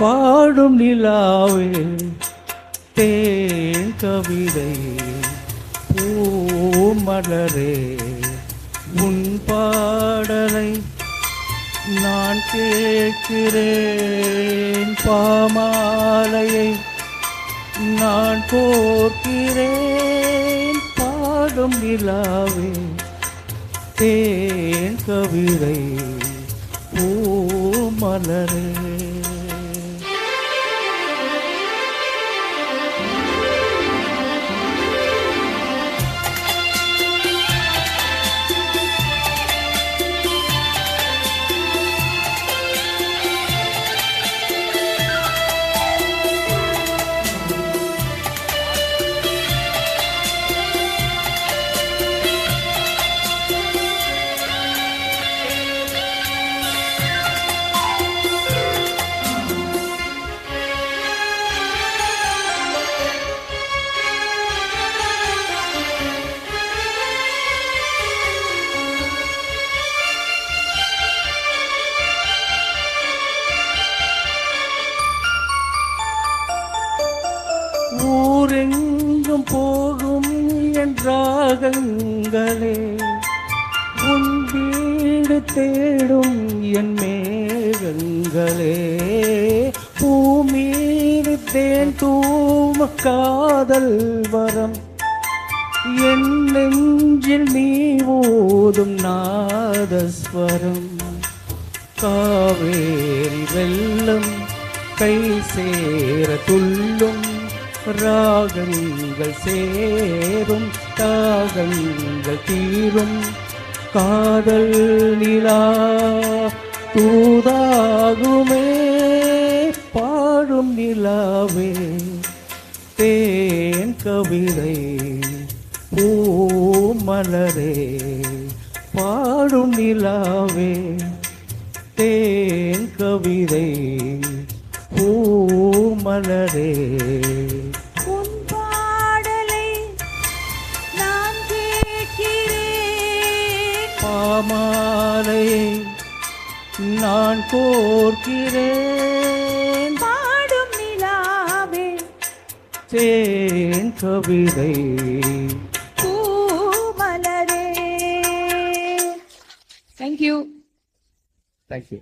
பாடும் நிலாவே தேன் கவிதை பூமலரே உன் பாடலை நான் கேட்கிறேன். பாமாலையை நான் போக்கிறேன் பாடும் நிலாவே தேன் கவிதை பூமலரே. ராகங்களே உன் வீடு தேடும் என் மேகங்களே பூமீது தேன் தூம காதல் வரம். என் நெஞ்சில் நீ ஓதும் நாதஸ்வரம். காவேரி வெள்ளம் கை சேர துள்ளும் ராகங்கள் சேரும் தாகங்கள் தீரும். காதல் நிலா தூதாகுமே பாடும் நிலாவே. தேன் கவிதை பூமலரே பாடும் நிலாவே. தேன் கவிதை பூமலரே. நான் கோர்க்கிறேன் பாடும் நிலாவே. தேன் கவிதை. பூமலரே தேங்க்யூ தேங்க்யூ